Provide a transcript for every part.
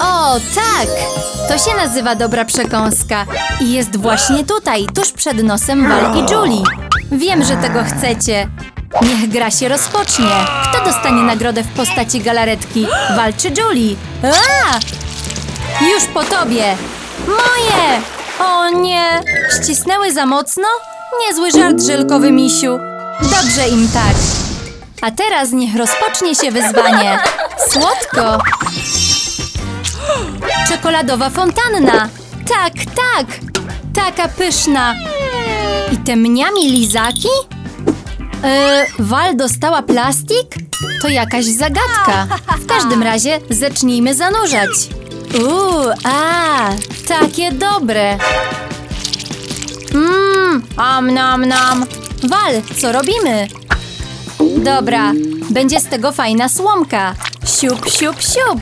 O, tak! To się nazywa dobra przekąska. I jest właśnie tutaj, tuż przed nosem Val i Julie. Wiem, że tego chcecie. Niech gra się rozpocznie. Kto dostanie nagrodę w postaci galaretki? Val czy Julie? A! Już po tobie! Moje! O nie! Ścisnęły za mocno? Niezły żart, żelkowy misiu. Dobrze im tak. A teraz niech rozpocznie się wyzwanie. Słodko! Czekoladowa fontanna! Tak, tak! Taka pyszna! I te mniami lizaki? Yy, Wal dostała plastik? To jakaś zagadka. W każdym razie zacznijmy zanurzać. Uuu, a, takie dobre. Mmm, am nam nam. Wal, co robimy? Dobra, będzie z tego fajna słomka. Siup, siup, siup.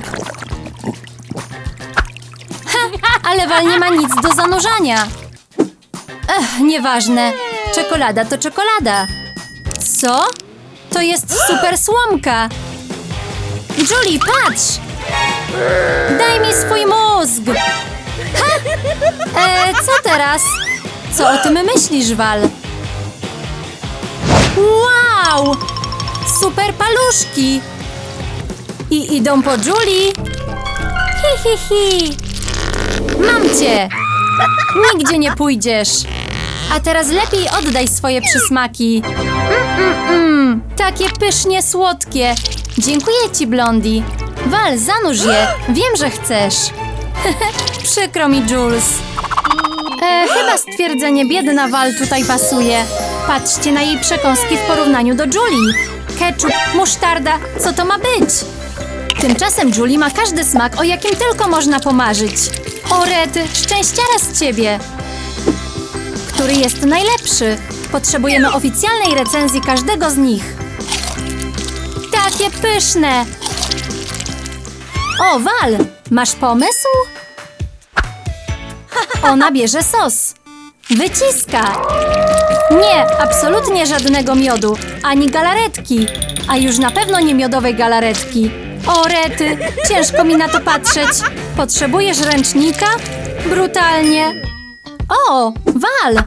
Ale Wal nie ma nic do zanurzania. Ech, nieważne. Czekolada to czekolada. Co? To jest super słomka. Julie, patrz! Daj mi swój mózg! Ha! E, co teraz? Co o tym myślisz, Wal? Wow! Super paluszki! I idą po Julie. Hi, hi, hi. Mam cię! Nigdzie nie pójdziesz! A teraz lepiej oddaj swoje przysmaki. Mm, mm, mm. Takie pysznie słodkie. Dziękuję ci, Blondi. Wal, zanurz je. Wiem, że chcesz. Przykro mi, Jules. E, chyba stwierdzenie biedna Wal tutaj pasuje. Patrzcie na jej przekąski w porównaniu do Julie. Ketchup, musztarda, co to ma być? Tymczasem Julie ma każdy smak, o jakim tylko można pomarzyć. O rety, szczęściara z ciebie! Który jest najlepszy? Potrzebujemy oficjalnej recenzji każdego z nich. Takie pyszne! O, Wal, masz pomysł? Ona bierze sos. Wyciska. Nie, absolutnie żadnego miodu, ani galaretki, a już na pewno nie miodowej galaretki. O rety, ciężko mi na to patrzeć. Potrzebujesz ręcznika? Brutalnie. O, Wal,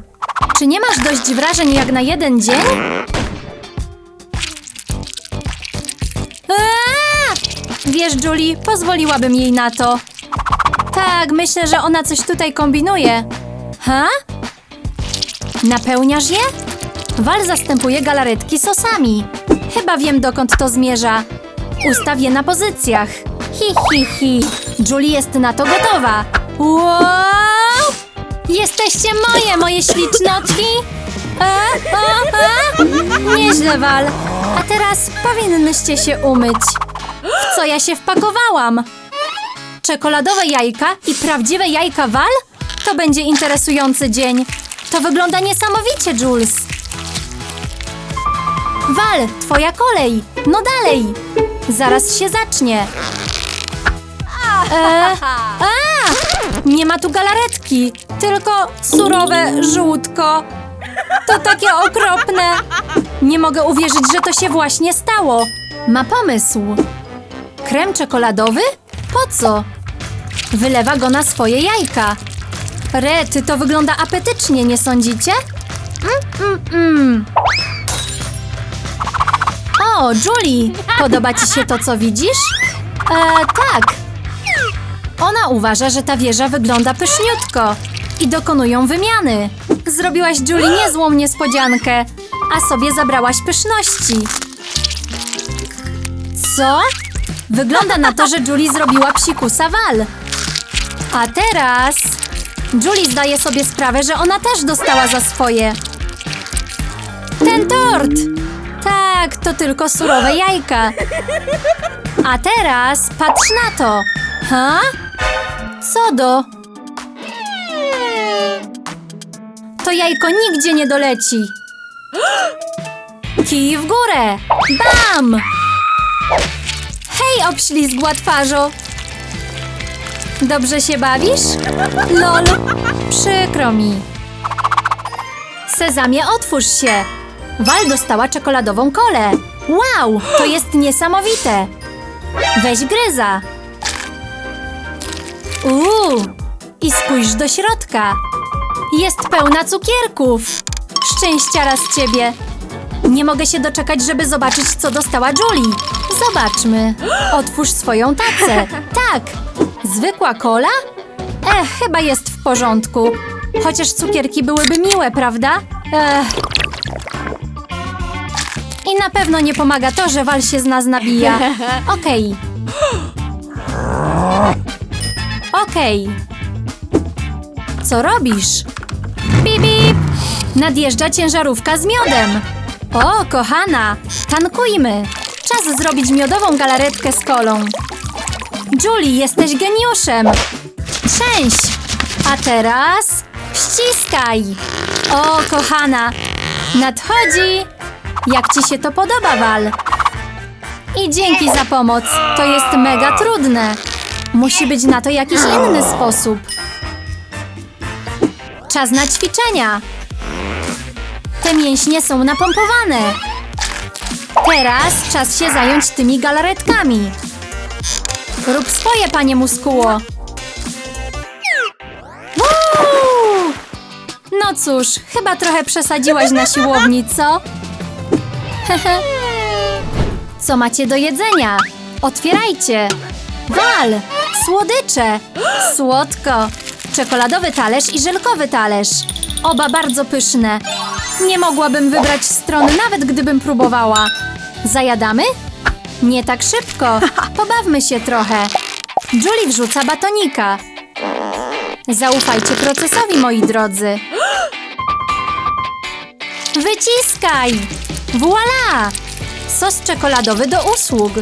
czy nie masz dość wrażeń jak na jeden dzień? Aaa! Wiesz, Julie, pozwoliłabym jej na to. Tak, myślę, że ona coś tutaj kombinuje. Ha? Napełniasz je? Wal zastępuje galaretki sosami. Chyba wiem, dokąd to zmierza. Ustaw je na pozycjach. Hi, hi, hi. Julie jest na to gotowa. Wow! Jesteście moje, moje ślicznotki! A, a, a. Nieźle, Wal. A teraz powinnyście się umyć. W co ja się wpakowałam? Czekoladowe jajka i prawdziwe jajka Wal? To będzie interesujący dzień. To wygląda niesamowicie, Jules. Wal, twoja kolej. No dalej. Zaraz się zacznie. E, a! Nie ma tu galaretki, tylko surowe żółtko. To takie okropne. Nie mogę uwierzyć, że to się właśnie stało. Ma pomysł. Krem czekoladowy? Po co? Wylewa go na swoje jajka. Rety, to wygląda apetycznie, nie sądzicie? Mm, mm, mm. O, Julie, podoba ci się to, co widzisz? E, tak. Ona uważa, że ta wieża wygląda pyszniutko i dokonują wymiany. Zrobiłaś Julie niezłą niespodziankę, a sobie zabrałaś pyszności. Co? Wygląda na to, że Julie zrobiła psikusa wal. A teraz... Julie zdaje sobie sprawę, że ona też dostała za swoje. Ten tort! Tak, to tylko surowe jajka. A teraz patrz na to. Ha? Co do? To jajko nigdzie nie doleci. Kij w górę. Bam! Hej, obślizgła twarzo. Dobrze się bawisz? Lol, przykro mi. Sezamie, otwórz się. Wal dostała czekoladową kolę. Wow, to jest niesamowite! Weź gryza. Uuu, i spójrz do środka. Jest pełna cukierków. Szczęściara z ciebie. Nie mogę się doczekać, żeby zobaczyć, co dostała Julie. Zobaczmy. Otwórz swoją tacę. Tak. Zwykła kola? Ech, chyba jest w porządku. Chociaż cukierki byłyby miłe, prawda? Ech. I na pewno nie pomaga to, że Wal się z nas nabija. Okej. Okej. Co robisz? Bip, bip. Nadjeżdża ciężarówka z miodem. O, kochana, tankujmy. Czas zrobić miodową galaretkę z kolą. Julie, jesteś geniuszem. Trzęś. A teraz ściskaj. O, kochana, nadchodzi. Jak ci się to podoba, Wal? I dzięki za pomoc. To jest mega trudne. Musi być na to jakiś inny sposób. Czas na ćwiczenia. Te mięśnie są napompowane. Teraz czas się zająć tymi galaretkami. Rób swoje, panie muskuło. No cóż, chyba trochę przesadziłaś na siłowni, co? Co macie do jedzenia? Otwierajcie! Wal! Słodycze! Słodko! Czekoladowy talerz i żelkowy talerz. Oba bardzo pyszne. Nie mogłabym wybrać strony, nawet gdybym próbowała. Zajadamy? Nie tak szybko. Pobawmy się trochę. Julie wrzuca batonika. Zaufajcie procesowi, moi drodzy. Wyciskaj! Voila! Sos czekoladowy do usług.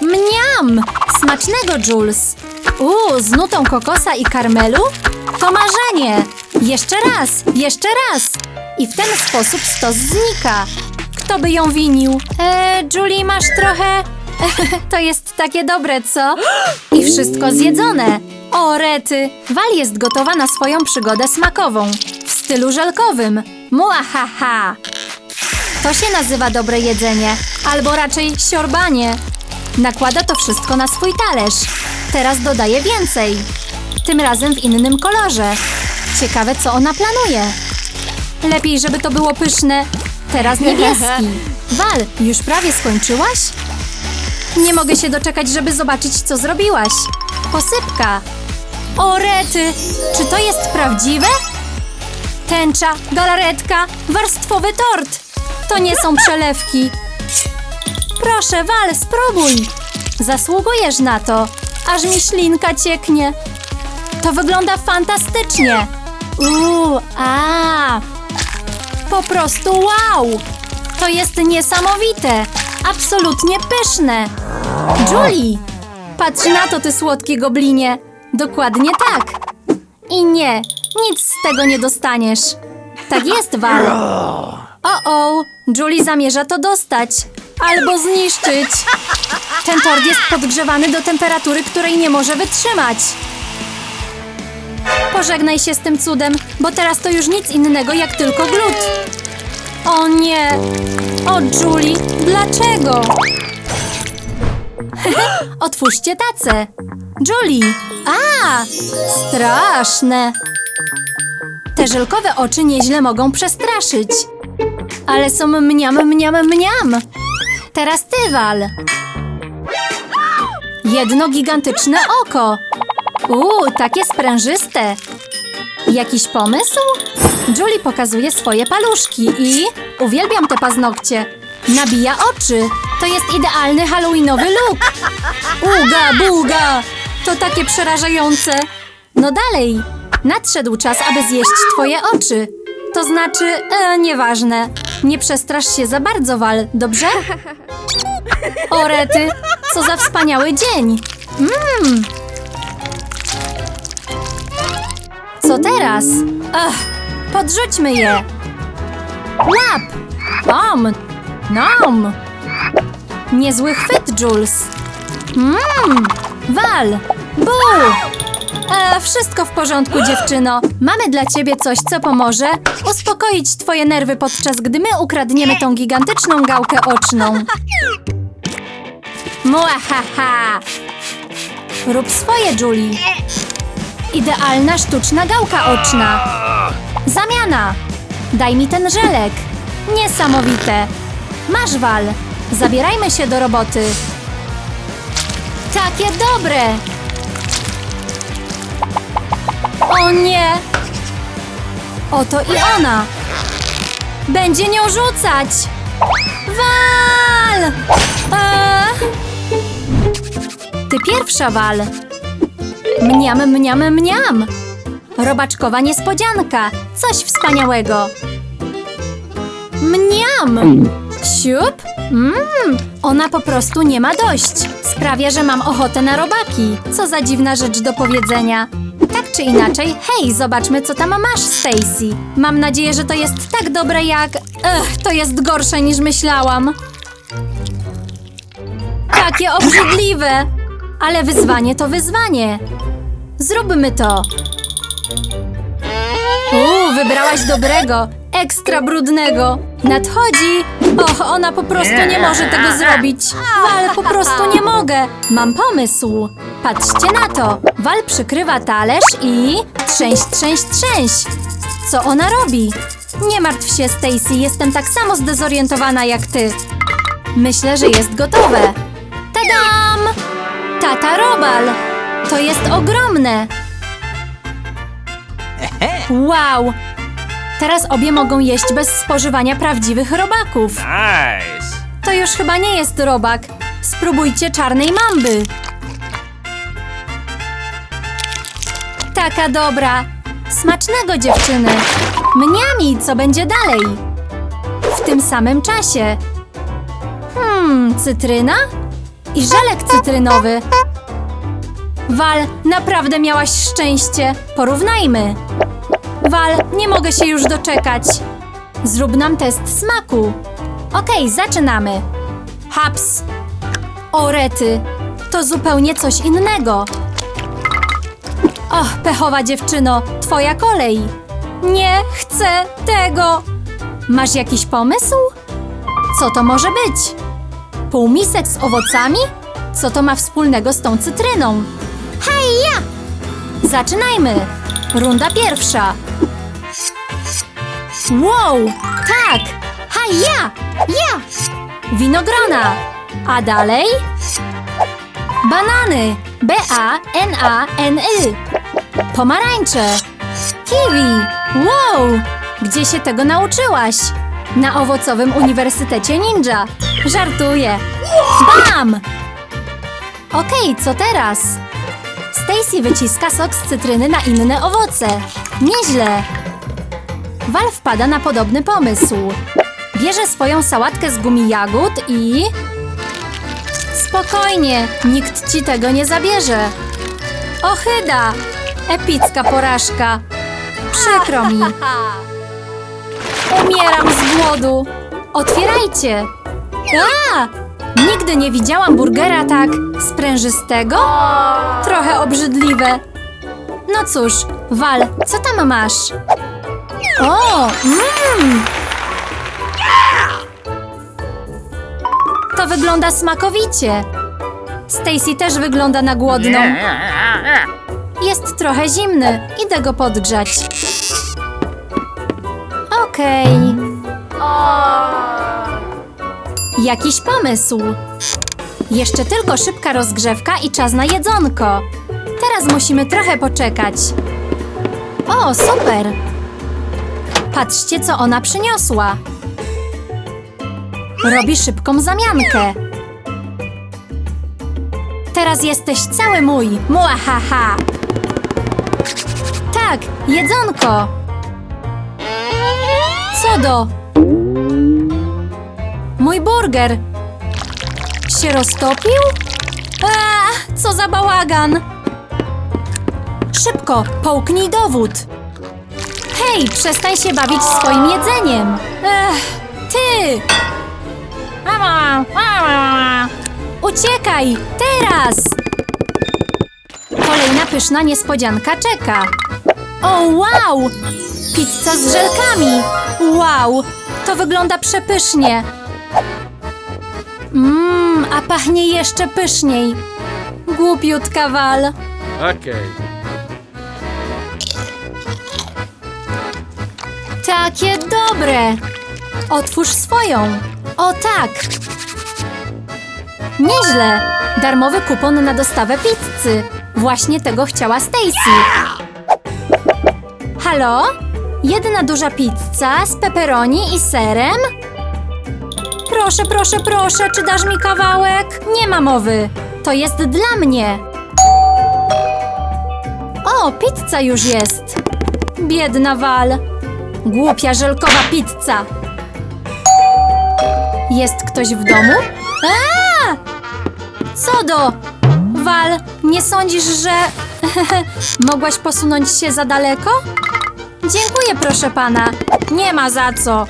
Mniam! Smacznego, Jules! Uuu, z nutą kokosa i karmelu? To marzenie! Jeszcze raz, jeszcze raz! I w ten sposób stos znika. Kto by ją winił? Eee, Julie, masz trochę... to jest takie dobre, co? I wszystko zjedzone. O, rety! Wal jest gotowa na swoją przygodę smakową. W stylu żelkowym. Muahaha! To się nazywa dobre jedzenie, albo raczej siorbanie. Nakłada to wszystko na swój talerz. Teraz dodaje więcej. Tym razem w innym kolorze. Ciekawe, co ona planuje. Lepiej, żeby to było pyszne. Teraz niebieski. Wal, już prawie skończyłaś? Nie mogę się doczekać, żeby zobaczyć, co zrobiłaś. Posypka. O, rety! Czy to jest prawdziwe? Tęcza, galaretka, warstwowy tort. To nie są przelewki. Proszę, Wal, spróbuj. Zasługujesz na to. Aż mi ślinka cieknie. To wygląda fantastycznie. Uuu, a. Po prostu wow. To jest niesamowite. Absolutnie pyszne. Julie, patrz na to, ty słodkie goblinie. Dokładnie tak. I nie, nic z tego nie dostaniesz. Tak jest, Wal. O-o, Julie zamierza to dostać. Albo zniszczyć. Ten tort jest podgrzewany do temperatury, której nie może wytrzymać. Pożegnaj się z tym cudem, bo teraz to już nic innego jak tylko glut. O nie! O, Julie, dlaczego? Otwórzcie tacę. Julie! A! Straszne! Te żelkowe oczy nieźle mogą przestraszyć. Ale są mniam, mniam, mniam. Teraz ty, Wal. Jedno gigantyczne oko. Uuu, takie sprężyste. Jakiś pomysł? Julie pokazuje swoje paluszki i... Uwielbiam te paznokcie. Nabija oczy. To jest idealny halloweenowy look. Uga, buga. To takie przerażające. No dalej. Nadszedł czas, aby zjeść twoje oczy. To znaczy, e, nieważne. Nie przestrasz się za bardzo, Wal, dobrze? O, rety, co za wspaniały dzień. Mmm. Co teraz? Ach, podrzućmy je. Łap! Om! Nom! Niezły chwyt, Jules. Mmm! Wal! Bu! E, wszystko w porządku, dziewczyno. Mamy dla ciebie coś, co pomoże uspokoić twoje nerwy podczas gdy my ukradniemy tą gigantyczną gałkę oczną. Muahaha! Rób swoje, Julie. Idealna sztuczna gałka oczna. Zamiana. Daj mi ten żelek. Niesamowite. Masz wal. Zabierajmy się do roboty. Takie dobre. O nie. Oto i ona. Będzie nią rzucać. Wal! Ty pierwsza wal. Mniam, mniam, mniam. Robaczkowa niespodzianka. Coś wspaniałego. Mniam! Siup? Mmm, ona po prostu nie ma dość. Sprawia, że mam ochotę na robaki. Co za dziwna rzecz do powiedzenia. Tak czy inaczej, hej, zobaczmy co tam masz, Stacy. Mam nadzieję, że to jest tak dobre jak... Ech, to jest gorsze niż myślałam. Takie obrzydliwe! Ale wyzwanie to wyzwanie. Zróbmy to. Uuu, wybrałaś dobrego, ekstra brudnego. Nadchodzi. Och, ona po prostu nie może tego zrobić. Wal, po prostu nie mogę. Mam pomysł. Patrzcie na to. Wal przykrywa talerz i trzęś, trzęś, trzęś. Co ona robi? Nie martw się, Stacy, jestem tak samo zdezorientowana jak ty. Myślę, że jest gotowe. Tadam! Tata Robal! To jest ogromne! Wow! Teraz obie mogą jeść bez spożywania prawdziwych robaków. Nice. To już chyba nie jest robak. Spróbujcie czarnej mamby. Taka dobra. Smacznego dziewczyny. Mniami, co będzie dalej? W tym samym czasie. Hmm, cytryna? I żelek cytrynowy. Wal, naprawdę miałaś szczęście. Porównajmy. Wal, nie mogę się już doczekać. Zrób nam test smaku. Okej, zaczynamy. Haps. O rety, to zupełnie coś innego. Och, pechowa dziewczyno, twoja kolej. Nie chcę tego. Masz jakiś pomysł? Co to może być? Półmisek z owocami? Co to ma wspólnego z tą cytryną? Hej, Zaczynajmy! Runda pierwsza. Wow! Tak! Haj, ja! Ja! Winogrona! A dalej? Banany! B-A-N-A-N-Y Pomarańcze! Kiwi! Wow! Gdzie się tego nauczyłaś? Na owocowym Uniwersytecie Ninja! Żartuję! Bam! Okej, co teraz? Stacy wyciska sok z cytryny na inne owoce. Nieźle! Wal wpada na podobny pomysł. Bierze swoją sałatkę z gumi jagód i... Spokojnie, nikt ci tego nie zabierze. Ochyda! Epicka porażka. Przykro mi. Umieram z głodu. Otwierajcie. A! Nigdy nie widziałam burgera tak sprężystego. Trochę obrzydliwe. No cóż, Wal, co tam masz? O, mmm! To wygląda smakowicie. Stacy też wygląda na głodną. Jest trochę zimny. Idę go podgrzać. Okej. Jakiś pomysł. Jeszcze tylko szybka rozgrzewka i czas na jedzonko. Teraz musimy trochę poczekać. O, super! Patrzcie, co ona przyniosła. Robi szybką zamiankę. Teraz jesteś cały mój, muahaha. Tak, jedzonko. Co do? Mój burger. Się roztopił? A, co za bałagan. Szybko, połknij dowód. Hej, przestań się bawić swoim jedzeniem. Ech, ty! Uciekaj, teraz! Kolejna pyszna niespodzianka czeka. O, wow! Pizza z żelkami! Wow! To wygląda przepysznie. Mmm, a pachnie jeszcze pyszniej. Głupiutka Wal. Okej. Takie dobre! Otwórz swoją. O tak! Nieźle! Darmowy kupon na dostawę pizzy. Właśnie tego chciała Stacy. Halo? Jedna duża pizza z pepperoni i serem? Proszę, proszę, proszę, czy dasz mi kawałek? Nie ma mowy. To jest dla mnie. O, pizza już jest. Biedna Wal. Głupia żelkowa pizza. Jest ktoś w domu? A! Co do? Wal, nie sądzisz, że mogłaś posunąć się za daleko? Dziękuję, proszę pana. Nie ma za co.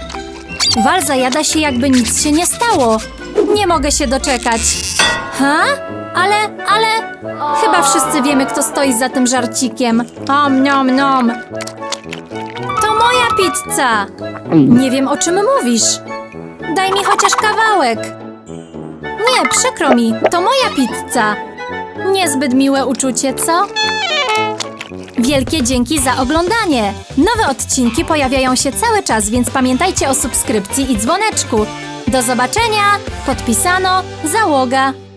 Wal zajada się, jakby nic się nie stało. Nie mogę się doczekać. Ha? Ale, ale... Chyba wszyscy wiemy, kto stoi za tym żarcikiem. Om, nom, nom. To moja pizza! Nie wiem, o czym mówisz. Daj mi chociaż kawałek. Nie, przykro mi, to moja pizza. Niezbyt miłe uczucie, co? Wielkie dzięki za oglądanie. Nowe odcinki pojawiają się cały czas, więc pamiętajcie o subskrypcji i dzwoneczku. Do zobaczenia. Podpisano. Załoga.